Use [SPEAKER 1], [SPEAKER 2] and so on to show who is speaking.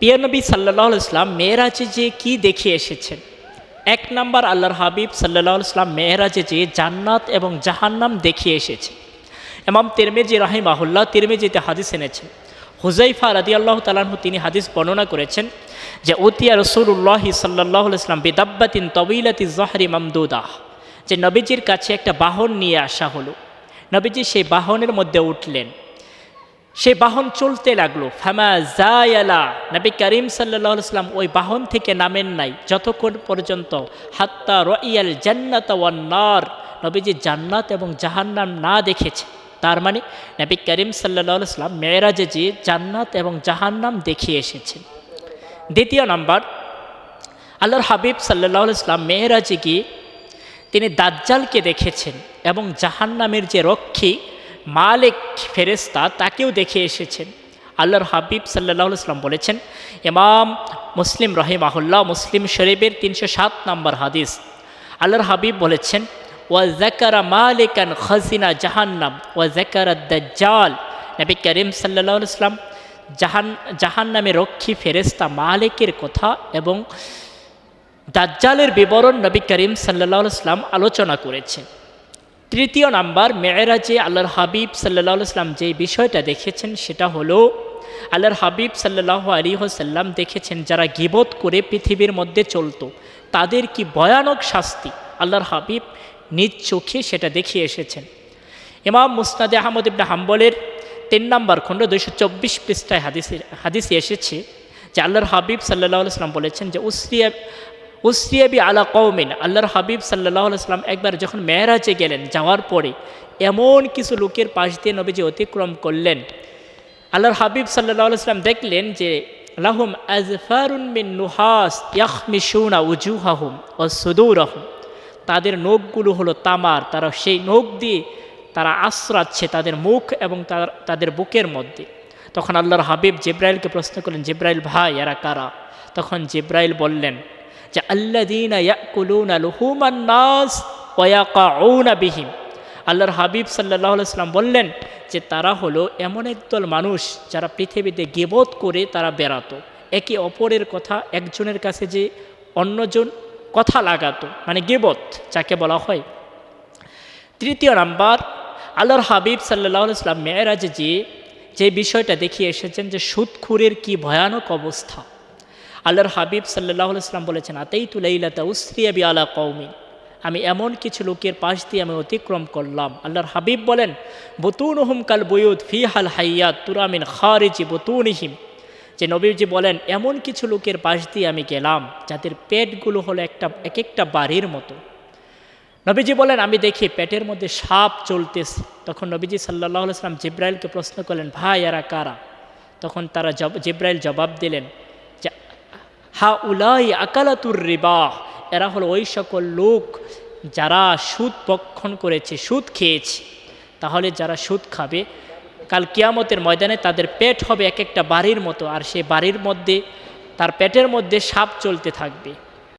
[SPEAKER 1] পিয়ানবী সাল্লাহ ইসলাম মেয়েরাজে যে কি দেখে এসেছেন? এক নাম্বার আল্লাহর হাবিব সাল্লাহ ইসলাম মেয়েরাজে যে জান্নাত এবং জাহান্নাম দেখিয়ে এসেছে। এমাম তিরমেজি রাহিমাহুল্লাহ তিরমেজিতে হাদিস এনেছেন। হুজাইফা রাদি আল্লাহ তালাহু তিনি হাদিস বর্ণনা করেছেন যে, উতিয়া রসুল্লাহ সাল্লাহ ইসলাম বিদাব্বাতিন তবিলাতি জহরি মামদুদাহ। যে, নবীজির কাছে একটা বাহন নিয়ে আসা হলো। নবীজি সেই বাহনের মধ্যে উঠলেন। সেই বাহন চলতে লাগল। ফামা জায়ালা নবী করিম সাল্লাহ ইসলাম ওই বাহন থেকে নামেন নাই, যতক্ষণ পর্যন্ত। হাত্তা রইয়াল জান্নাত ওয়ান্নার নবীজি জান্নাত এবং জাহান্নাম না দেখেছে। তার মানে নবী করিম সাল্লাহ ইসলাম মেয়েরাজে যে জান্নাত এবং জাহান্নাম দেখিয়ে এসেছেন। দ্বিতীয় নাম্বার, আল্লাহর হাবিব সাল্লাহ ইসলাম মেয়েরাজে গিয়ে তিনি দাজ্জালকে দেখেছেন এবং জাহান্নামের যে রক্ষী মালিক ফেরেস্তা তাকেও দেখে এসেছেন। আল্লাহর হাবিব সাল্লাহ ইসলাম বলেছেন, ইমাম মুসলিম রহিমাহুল্লাহ মুসলিম শরীফের তিনশো সাত নম্বর হাদিস। আল্লাহর হাবিব বলেছেন, ওয়া জাকারা মালিকান খাজিনা জাহান্নাম, ওয়া জাকারা দাজ্জাল। নবী করিম সাল্লাহ ইসলাম জাহান, জাহান্নামে রক্ষী ফেরেস্তা মালিকের কথা এবং দাজ্জালের বিবরণ নবী করিম সাল্লাহ ইসলাম আলোচনা করেছেন। তৃতীয় নাম্বার মেয়েরাজে আল্লাহর হাবিব সাল্লাহ ইসলাম যে বিষয়টা দেখেছেন সেটা হলো আল্লাহর হাবিব সাল্লাহ আলী সাল্লাম দেখেছেন যারা গিবত করে পৃথিবীর মধ্যে চলতো, তাদের কি ভয়ানক শাস্তি আল্লাহর হাবিব নিজ চোখে সেটা দেখিয়ে এসেছেন। ইমাম মুসনাদে আহমদ ইবনা হাম্বলের তিন নম্বর খণ্ড দুইশো চব্বিশ পৃষ্ঠায় হাদিসে হাদিসে এসেছে যে আল্লাহর হাবিব সাল্লাহ ইসলাম বলেছেন যে, উসরিয়া উসরিয়াবি আলা কৌমিন আল্লাহর হাবিব সাল্লাহ সাল্লাম একবার যখন মেয়েরাজে গেলেন, যাওয়ার পরে এমন কিছু লোকের পাশ দিয়ে নবীজি অতিক্রম করলেন। আল্লাহর হাবিব সাল্লাহ সাল্লাম দেখলেন যে, লাহুম আজফারুন মিন নুহাস ইয়াহমিশুনা উজুহাহুম ও সুদৌরহম। তাদের নখগুলো হলো তামার, তারা সেই নখ দিয়ে তারা আশ্রাচ্ছে তাদের মুখ এবং তাদের বুকের মধ্যে। তখন আল্লাহর হাবিব জিব্রাইলকে প্রশ্ন করলেন, জিব্রাইল ভাই, এরা কারা? তখন জিব্রাইল বললেন যে আল্লাদিনা ইয়াকুলুনা লুহুমান নাস ওয়াকাউনা বিহিম। আল্লাহর হাবিব সাল্লাহ সাল্লাম বললেন যে তারা হলো এমন একদল মানুষ যারা পৃথিবীতে গেবত করে তারা বেড়াতো। একে অপরের কথা একজনের কাছে যে অন্যজন কথা লাগাতো মানে গেবত, যাকে বলা হয়। তৃতীয় নাম্বার, আল্লাহর হাবিব সাল্লাহ ইসলাম মেয়েরাজ যে যে বিষয়টা দেখিয়ে এসেছেন যে সুদখুরের কি ভয়ানক অবস্থা। আল্লাহর হাবিব সাল্লাহ ইসলাম বলেছেন আতেই তুলাইলাতা উসরিয়াবি আলা কৌমিন আমি এমন কিছু লোকের পাশ দিয়ে আমি অতিক্রম করলাম। আল্লাহর হাবিব বলেন বতুন হুম কাল বয়ুদ ফি হাল হাইয়াত তুরামিন খারিজি বতুনহিম। যে নবীজি বলেন, এমন কিছু লোকের পাশ দিয়ে আমি গেলাম, যাদের পেটগুলো হলো একটা এক একটা বাড়ির মতো। নবীজি বলেন, আমি দেখি পেটের মধ্যে সাপ চলতেছে। তখন নবীজি সাল্লাহ ইসলাম জিব্রাইলকে প্রশ্ন করলেন, ভাই, এরা কারা? তখন তারা জব, জিব্রাইল জবাব দিলেন হা উলাই আকালাতুর রিবাহ এরা হলো ওই সকল লোক যারা সুদ পক্ষণ করেছে, সুদ খেয়েছে। তাহলে যারা সুদ খাবে, কাল কিয়ামতের ময়দানে তাদের পেট হবে এক একটা বাড়ির মতো, আর সে বাড়ির মধ্যে, তার পেটের মধ্যে সাপ চলতে থাকবে।